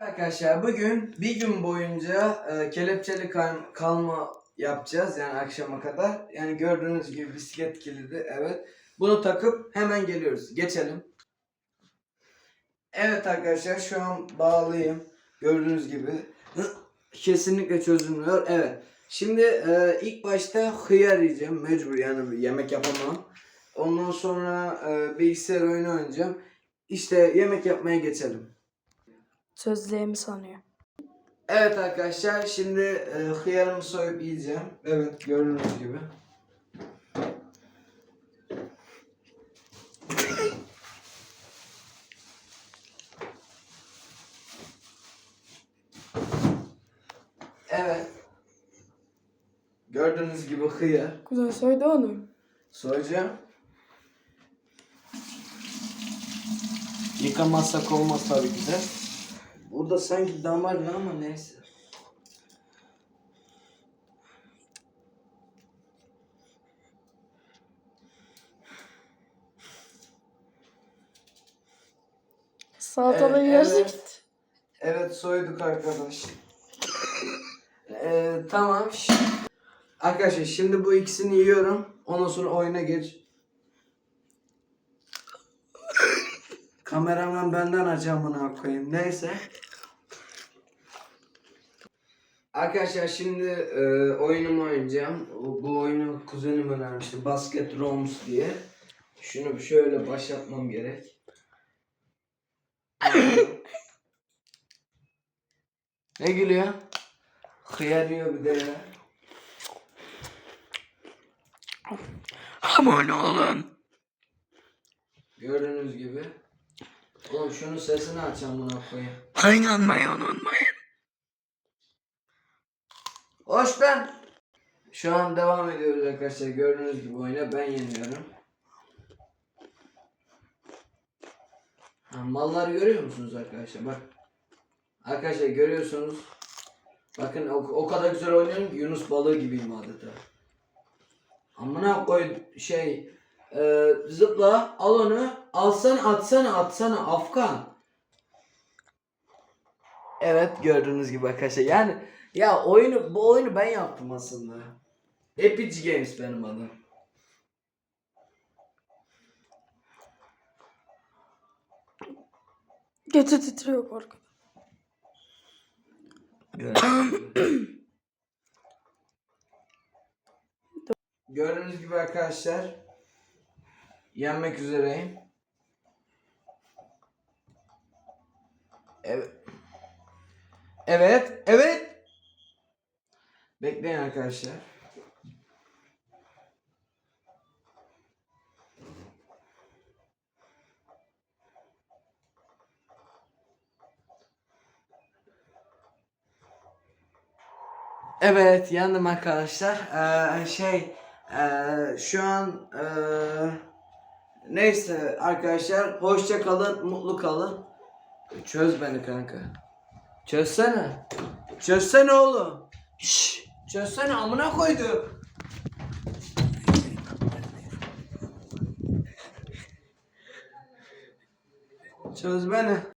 Arkadaşlar bugün bir gün boyunca e, kelepçeli kal- kalma yapacağız yani akşama kadar. Yani gördüğünüz gibi bisiklet kilidi evet. Bunu takıp hemen geliyoruz. Geçelim. Evet arkadaşlar şu an bağlıyım. Gördüğünüz gibi. Kesinlikle çözülmüyor. Evet. Şimdi e, ilk başta hıyar yiyeceğim. Mecbur yani yemek yapamam. Ondan sonra e, bilgisayar oyunu oynayacağım. İşte yemek yapmaya geçelim. Sözlüğümü sanıyor. Evet arkadaşlar şimdi e, hıyarımı soyup yiyeceğim. Evet gördüğünüz gibi. Evet. Gördüğünüz gibi hıyar. Kuzen soydu onu. Soyacağım. Yıkamazsak olmaz tabii ki de. Burada sanki damarlı ama neyse. Salatalığı Evet, yersin. evet. Evet soyduk arkadaş. Ee, tamam. Arkadaşlar şimdi bu ikisini yiyorum. Ondan sonra oyuna geç. Kameraman benden acamına koyayım. Neyse. Arkadaşlar şimdi e, oyunumu oynayacağım. Bu, oyunu kuzenim önermişti. Basket Roms diye. Şunu şöyle başlatmam gerek. ne gülüyor? Hıyar yiyor bir de ya. Aman oğlum. Gördüğünüz gibi. Oğlum şunun sesini açacağım buna koyayım. Kaynanmayı unutmayın. Hoş ben. Şu an devam ediyoruz arkadaşlar. Gördüğünüz gibi oyuna ben yeniyorum. Ha, malları görüyor musunuz arkadaşlar? Bak. Arkadaşlar görüyorsunuz. Bakın o, o kadar güzel oynuyorum ki Yunus balığı gibiyim adeta. Amına koy şey e, zıpla al onu alsana atsana atsana Afgan. Evet gördüğünüz gibi arkadaşlar yani ya oyunu bu oyunu ben yaptım aslında. Epic Games benim adım. Götü titriyor gibi. Gördüğünüz gibi arkadaşlar yenmek üzereyim. Evet. Evet, evet. Bekleyin arkadaşlar. Evet yandım arkadaşlar. Ee, şey ee, şu an ee, neyse arkadaşlar hoşça kalın mutlu kalın. Çöz beni kanka. Çözsene. Çözsene oğlum. Şş, çözsene amına koydu. Çöz beni.